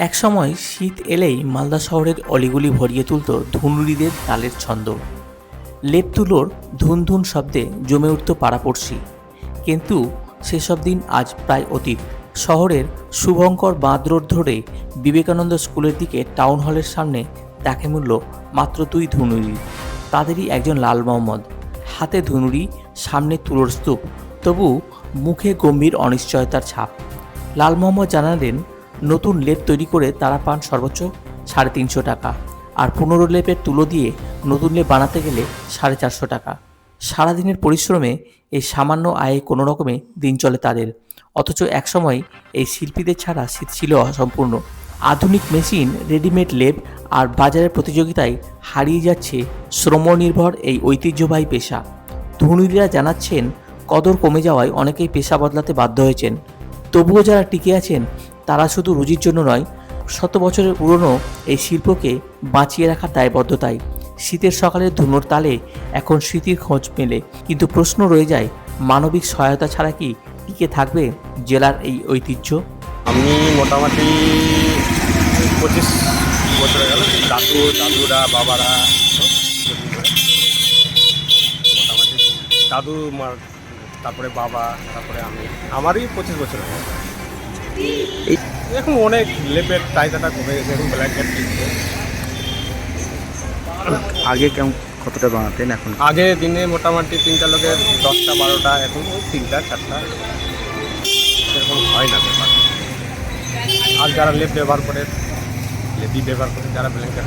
একসময় শীত এলেই মালদা শহরের অলিগুলি ভরিয়ে তুলত ধুনুরিদের তালের ছন্দ। লেপ তুলোর ধুন ধুন শব্দে জমে উঠত পাড়াপড়শি। কিন্তু সেসব দিন আজ প্রায় অতীত। শহরের শুভঙ্কর বাঁধ রোড ধরে বিবেকানন্দ স্কুলের দিকে টাউন হলের সামনে দেখে মূল্য মাত্র দুই ধুনুরি। তাদেরই একজন লাল মোহাম্মদ। হাতে ধুনুরি, সামনে তুলোর স্তূপ। তবু মুখে গম্ভীর অনিশ্চয়তার ছাপ। লাল মোহাম্মদ জানালেন নতুন লেপ তৈরি করে তারা পান সর্বোচ্চ সাড়ে তিনশো টাকা। আর পনেরো লেপের তুলো দিয়ে নতুন লেপ বানাতে গেলে সাড়ে চারশো টাকা। সারাদিনের পরিশ্রমে এই সামান্য আয়ে কোনো রকমে দিন চলে তাদের। অথচ একসময় এই শিল্পীদের ছাড়া শীত ছিল অসম্পূর্ণ। আধুনিক মেশিন, রেডিমেড লেপ আর বাজারের প্রতিযোগিতায় হারিয়ে যাচ্ছে শ্রমনির্ভর এই ঐতিহ্যবাহী পেশা। ধনীরা জানাচ্ছেন, কদর কমে যাওয়ায় অনেকেই পেশা বদলাতে বাধ্য হয়েছেন। তবুও যারা টিকে আছেন তারা শুধু রুজির জন্য নয়, শত বছরের পুরনো এই শিল্পকে বাঁচিয়ে রাখার দায়বদ্ধতায়। শীতের সকালের ধুনোর তালে এখন স্মৃতির খোঁজ মেলে। কিন্তু প্রশ্ন রয়ে যায়, মানবিক সহায়তা ছাড়া কি টিকে থাকবে জেলার এই ঐতিহ্য? আমি মোটামুটি পঁচিশ বছর গেল। দাদু, দাদুরা, বাবারা, মোটামুটি দাদু তারপরে বাবা, তারপরে আমি। আমারই পঁচিশ বছর হয়ে গেছে এখন অনেক লেপের চাহিদাটা কমে গেছে এখন ব্ল্যাঙ্কেট কিনছে আগে কেমন কতটা বানাতেন এখন? আগে দিনে মোটামুটি তিনটা লোকের দশটা বারোটা এখন তিনটা চারটা। সেরকম হয় না ব্যাপার। আর যারা লেপ ব্যবহার করে লেপই ব্যবহার করে যারা ব্ল্যাঙ্কেট